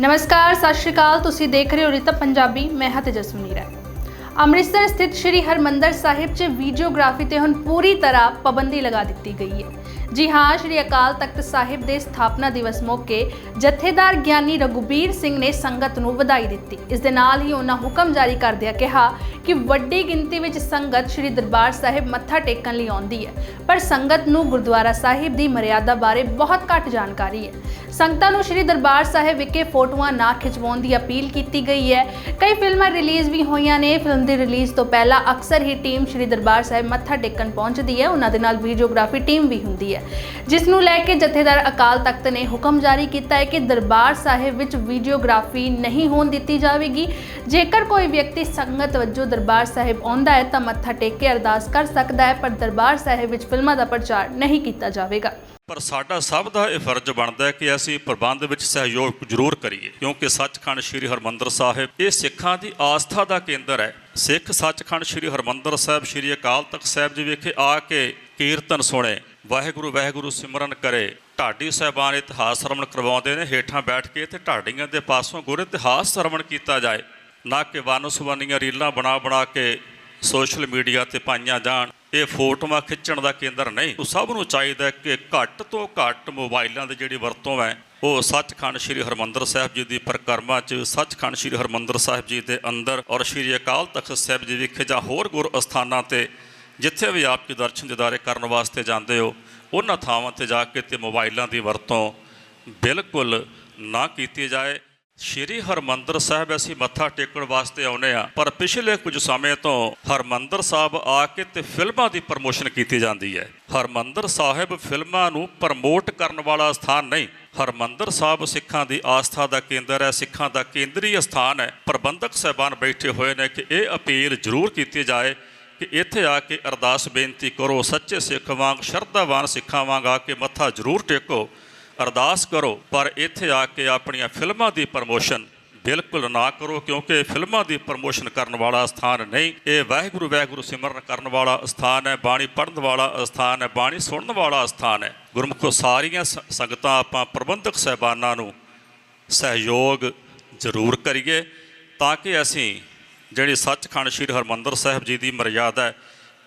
ਨਮਸਕਾਰ, ਸਤਿ ਸ਼੍ਰੀ ਅਕਾਲ। ਤੁਸੀਂ ਦੇਖ ਰਹੇ ਹੋ ਰਿਤਾ ਪੰਜਾਬੀ, ਮੈਂ ਹਾਂ ਤੇਜਸਵਨੀ ਰਾਏ ਅੰਮ੍ਰਿਤਸਰ ਸਥਿਤ ਸ਼੍ਰੀ ਹਰਮੰਦਰ ਸਾਹਿਬ 'ਚ ਵੀਡੀਓਗ੍ਰਾਫੀ ਤੇ ਹੁਣ ਪੂਰੀ ਤਰ੍ਹਾਂ ਪਾਬੰਦੀ ਲਗਾ ਦਿੱਤੀ ਗਈ ਹੈ। ਜੀ ਹਾਂ, ਸ਼੍ਰੀ ਅਕਾਲ ਤਖਤ ਸਾਹਿਬ ਦੇ ਸਥਾਪਨਾ ਦਿਵਸ ਮੌਕੇ ਜਥੇਦਾਰ ਗਿਆਨੀ ਰਘੁਬੀਰ ਸਿੰਘ ਨੇ ਸੰਗਤ ਨੂੰ ਵਧਾਈ ਦਿੱਤੀ। ਇਸ ਦੇ ਨਾਲ ਹੀ ਉਹਨਾਂ ਹੁਕਮ ਜਾਰੀ ਕਰਦਿਆਂ ਕਿਹਾ ਕਿ ਵੱਡੀ ਗਿਣਤੀ ਵਿੱਚ ਸੰਗਤ ਸ਼੍ਰੀ ਦਰਬਾਰ ਸਾਹਿਬ ਮੱਥਾ ਟੇਕਣ ਲਈ ਆਉਂਦੀ ਹੈ। ਪਰ ਸੰਗਤ ਨੂੰ ਗੁਰਦੁਆਰਾ ਸਾਹਿਬ ਦੀ ਮਰਿਆਦਾ ਬਾਰੇ ਬਹੁਤ ਘੱਟ ਜਾਣਕਾਰੀ ਹੈ। ਸੰਗਤਾਂ ਨੂੰ ਸ਼੍ਰੀ ਦਰਬਾਰ ਸਾਹਿਬ ਵਿਖੇ ਫੋਟੋਆਂ ਨਾ ਖਿਚਵਾਉਣ ਦੀ ਅਪੀਲ ਕੀਤੀ ਗਈ ਹੈ। ਕਈ ਫਿਲਮਾਂ ਰਿਲੀਜ਼ ਵੀ ਹੋਈਆਂ ਨੇ। ਫਿਲਮ ਦੀ ਰਿਲੀਜ਼ ਤੋਂ ਪਹਿਲਾਂ ਅਕਸਰ ਹੀ ਟੀਮ ਸ਼੍ਰੀ ਦਰਬਾਰ ਸਾਹਿਬ ਮੱਥਾ ਟੇਕਣ ਪਹੁੰਚਦੀ ਹੈ। ਉਹਨਾਂ ਦੇ ਨਾਲ ਵੀਡੀਓਗ੍ਰਾਫੀ ਟੀਮ ਵੀ ਹੁੰਦੀ ਹੈ। ਜਿਸ ਨੂੰ ਲੈ ਕੇ ਜਥੇਦਾਰ ਅਕਾਲ ਤਖਤ ਨੇ ਹੁਕਮ ਜਾਰੀ ਕੀਤਾ ਹੈ ਕਿ ਦਰਬਾਰ ਸਾਹਿਬ ਵਿੱਚ ਵੀਡੀਓਗ੍ਰਾਫੀ ਨਹੀਂ ਹੋਣ ਦਿੱਤੀ ਜਾਵੇਗੀ। ਜੇਕਰ ਕੋਈ ਵਿਅਕਤੀ ਸੰਗਤ ਵਜੋਂ ਦਰਬਾਰ ਸਾਹਿਬ ਆਉਂਦਾ ਹੈ ਤਾਂ ਮੱਥਾ ਟੇਕ ਕੇ ਅਰਦਾਸ ਕਰ ਸਕਦਾ ਹੈ, ਪਰ ਦਰਬਾਰ ਸਾਹਿਬ ਵਿੱਚ ਫਿਲਮਾਂ ਦਾ ਪ੍ਰਚਾਰ ਨਹੀਂ ਕੀਤਾ ਜਾਵੇਗਾ। ਪਰ ਸਾਡਾ ਸਭ ਦਾ ਇਹ ਫਰਜ਼ ਬਣਦਾ ਹੈ ਕਿ ਅਸੀਂ ਪ੍ਰਬੰਧ ਵਿੱਚ ਸਹਿਯੋਗ ਜ਼ਰੂਰ ਕਰੀਏ, ਕਿਉਂਕਿ ਸੱਚਖੰਡ ਸ੍ਰੀ ਹਰਮੰਦਰ ਸਾਹਿਬ ਇਹ ਸਿੱਖਾਂ ਦੀ ਆਸਥਾ ਦਾ ਕੇਂਦਰ ਹੈ। ਸਿੱਖ ਸੱਚਖੰਡ ਸ੍ਰੀ ਹਰਮੰਦਰ ਸਾਹਿਬ, ਸ੍ਰੀ ਅਕਾਲ ਤਖਤ ਸਾਹਿਬ ਜੀ ਵਿਖੇ ਆ ਕੇ ਕੀਰਤਨ ਸੁਣੇ, ਵਾਹਿਗੁਰੂ ਵਾਹਿਗੁਰੂ ਸਿਮਰਨ ਕਰੇ। ਢਾਡੀ ਸਾਹਿਬਾਨ ਇਤਿਹਾਸ ਸਰਵਣ ਕਰਵਾਉਂਦੇ ਨੇ, ਹੇਠਾਂ ਬੈਠ ਕੇ ਤੇ ਢਾਡੀਆਂ ਦੇ ਪਾਸੋਂ ਗੁਰ ਇਤਿਹਾਸ ਸਰਵਣ ਕੀਤਾ ਜਾਏ। ਨਾ ਕਿ ਵੰਨ ਸੁਵੰਨੀਆਂ ਰੀਲਾਂ ਬਣਾ ਬਣਾ ਕੇ ਸੋਸ਼ਲ ਮੀਡੀਆ ਤੇ ਪਾਈਆਂ ਜਾਣ। ਇਹ ਫੋਟੋਆਂ ਖਿੱਚਣ ਦਾ ਕੇਂਦਰ ਨਹੀਂ। ਉਹ ਸਭ ਨੂੰ ਚਾਹੀਦਾ ਕਿ ਘੱਟ ਤੋਂ ਘੱਟ ਮੋਬਾਈਲਾਂ ਦੀ ਜਿਹੜੀ ਵਰਤੋਂ ਹੈ, ਉਹ ਸੱਚਖੰਡ ਸ੍ਰੀ ਹਰਮੰਦਰ ਸਾਹਿਬ ਜੀ ਦੀ ਪਰਿਕਰਮਾ 'ਚ, ਸੱਚਖੰਡ ਸ੍ਰੀ ਹਰਮੰਦਰ ਸਾਹਿਬ ਜੀ ਦੇ ਅੰਦਰ ਔਰ ਸ੍ਰੀ ਅਕਾਲ ਤਖਤ ਸਾਹਿਬ ਜੀ ਵਿਖੇ ਜਾਂ ਹੋਰ ਗੁਰ ਅਸਥਾਨਾਂ ਤੇ ਜਿੱਥੇ ਵੀ ਆਪ ਜੀ ਦਰਸ਼ਨ ਦਿਦਾਰੇ ਕਰਨ ਵਾਸਤੇ ਜਾਂਦੇ ਹੋ, ਉਹਨਾਂ ਥਾਵਾਂ ਤੇ ਜਾ ਕੇ ਤੇ ਮੋਬਾਈਲਾਂ ਦੀ ਵਰਤੋਂ ਬਿਲਕੁਲ ਨਾ ਕੀਤੀ ਜਾਏ। ਸ਼੍ਰੀ ਹਰਮੰਦਰ ਸਾਹਿਬ ਅਸੀਂ ਮੱਥਾ ਟੇਕਣ ਵਾਸਤੇ ਆਉਨੇ ਆ ਪਰ ਪਿਛਲੇ ਕੁਝ ਸਮੇਂ ਤੋਂ ਹਰਮੰਦਰ ਸਾਹਿਬ ਆ ਕੇ ਤੇ ਫਿਲਮਾਂ ਦੀ ਪ੍ਰਮੋਸ਼ਨ ਕੀਤੀ ਜਾਂਦੀ ਹੈ। ਹਰਮੰਦਰ ਸਾਹਿਬ ਫਿਲਮਾਂ ਨੂੰ ਪ੍ਰਮੋਟ ਕਰਨ ਵਾਲਾ ਸਥਾਨ ਨਹੀਂ, ਹਰਮੰਦਰ ਸਾਹਿਬ ਸਿੱਖਾਂ ਦੀ ਆਸਥਾ ਦਾ ਕੇਂਦਰ ਹੈ, ਸਿੱਖਾਂ ਦਾ ਕੇਂਦਰੀ ਸਥਾਨ ਹੈ। ਪ੍ਰਬੰਧਕ ਸਹਿਬਾਨ ਬੈਠੇ ਹੋਏ ਨੇ ਕਿ ਇਹ ਅਪੀਲ ਜ਼ਰੂਰ ਕੀਤੀ ਜਾਏ ਕਿ ਇੱਥੇ ਆ ਕੇ ਅਰਦਾਸ ਬੇਨਤੀ ਕਰੋ, ਸੱਚੇ ਸਿੱਖ ਵਾਂਗ ਸ਼ਰਧਾਵਾਨ ਸਿੱਖਾਂ ਵਾਂਗ ਆ ਕੇ ਮੱਥਾ ਜ਼ਰੂਰ ਟੇਕੋ। ਅਰਦਾਸ ਕਰੋ, ਪਰ ਇੱਥੇ ਆ ਕੇ ਆਪਣੀਆਂ ਫਿਲਮਾਂ ਦੀ ਪ੍ਰਮੋਸ਼ਨ ਬਿਲਕੁਲ ਨਾ ਕਰੋ, ਕਿਉਂਕਿ ਫਿਲਮਾਂ ਦੀ ਪ੍ਰਮੋਸ਼ਨ ਕਰਨ ਵਾਲਾ ਸਥਾਨ ਨਹੀਂ, ਇਹ ਵਾਹਿਗੁਰੂ ਵਾਹਿਗੁਰੂ ਸਿਮਰਨ ਕਰਨ ਵਾਲਾ ਸਥਾਨ ਹੈ, ਬਾਣੀ ਪੜ੍ਹਨ ਵਾਲਾ ਸਥਾਨ ਹੈ, ਬਾਣੀ ਸੁਣਨ ਵਾਲਾ ਸਥਾਨ ਹੈ। ਗੁਰਮੁਖੋ ਸਾਰੀਆਂ ਸ- ਸੰਗਤਾਂ ਆਪਾਂ ਪ੍ਰਬੰਧਕ ਸਹਿਬਾਨਾਂ ਨੂੰ ਸਹਿਯੋਗ ਜ਼ਰੂਰ ਕਰੀਏ, ਤਾਂ ਕਿ ਅਸੀਂ ਜਿਹੜੀ ਸੱਚਖੰਡ ਸ੍ਰੀ ਹਰਮੰਦਰ ਸਾਹਿਬ ਜੀ ਦੀ ਮਰਿਆਦਾ ਹੈ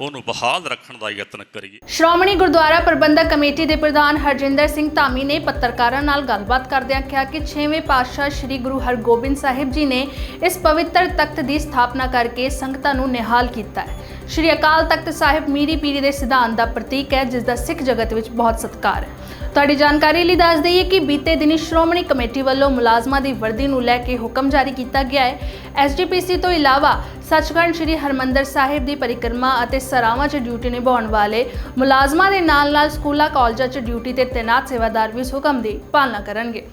ਉਹਨੂੰ ਬਹਾਲ ਰੱਖਣ ਦਾ ਯਤਨ ਕਰੀਏ। ਸ਼੍ਰੋਮਣੀ ਗੁਰਦੁਆਰਾ ਪ੍ਰਬੰਧਕ ਕਮੇਟੀ ਦੇ ਪ੍ਰਧਾਨ ਹਰਜਿੰਦਰ ਸਿੰਘ ਧਾਮੀ ਨੇ ਪੱਤਰਕਾਰਾਂ ਨਾਲ ਗੱਲਬਾਤ ਕਰਦਿਆਂ ਕਿਹਾ ਕਿ 6ਵੇਂ ਪਾਤਸ਼ਾਹ ਸ੍ਰੀ ਗੁਰੂ ਹਰਗੋਬਿੰਦ ਸਾਹਿਬ ਜੀ ਨੇ ਇਸ ਪਵਿੱਤਰ ਤਖਤ ਦੀ ਸਥਾਪਨਾ ਕਰਕੇ ਸੰਗਤਾਂ ਨੂੰ ਨਿਹਾਲ ਕੀਤਾ ਹੈ। ਸ੍ਰੀ ਅਕਾਲ ਤਖਤ ਸਾਹਿਬ ਮੀਰੀ ਪੀਰੀ ਦੇ ਸਿਧਾਂਤ ਦਾ ਪ੍ਰਤੀਕ ਹੈ ਜਿਸ ਦਾ ਸਿੱਖ ਜਗਤ ਵਿੱਚ ਬਹੁਤ ਸਤਿਕਾਰ ਹੈ। ਤੁਹਾਡੀ ਜਾਣਕਾਰੀ ਲਈ ਦੱਸ ਦਈਏ ਕਿ ਬੀਤੇ ਦਿਨੀ ਸ਼੍ਰੋਮਣੀ ਕਮੇਟੀ ਵੱਲੋਂ ਮੁਲਾਜ਼ਮਾਂ ਦੀ ਵਰਦੀ ਨੂੰ ਲੈ ਕੇ ਹੁਕਮ ਜਾਰੀ ਕੀਤਾ ਗਿਆ ਹੈ। ਐਸਜੀਪੀਸੀ ਤੋਂ ਇਲਾਵਾ ਸੱਚਖੰਡ ਸ੍ਰੀ ਹਰਮੰਦਰ ਸਾਹਿਬ ਦੀ ਪਰਿਕਰਮਾ ਅਤੇ ਸਰਾਵਾਂ 'ਚ ਡਿਊਟੀ ਨਿਭਾਉਣ ਵਾਲੇ ਮੁਲਾਜ਼ਮਾਂ ਦੇ ਨਾਲ-ਨਾਲ ਸਕੂਲਾਂ, ਕਾਲਜਾਂ 'ਚ ਡਿਊਟੀ ਤੇ ਤੈਨਾਤ ਸੇਵਾਦਾਰ ਵੀ ਇਸ ਹੁਕਮ ਦੀ ਪਾਲਣਾ ਕਰਨਗੇ।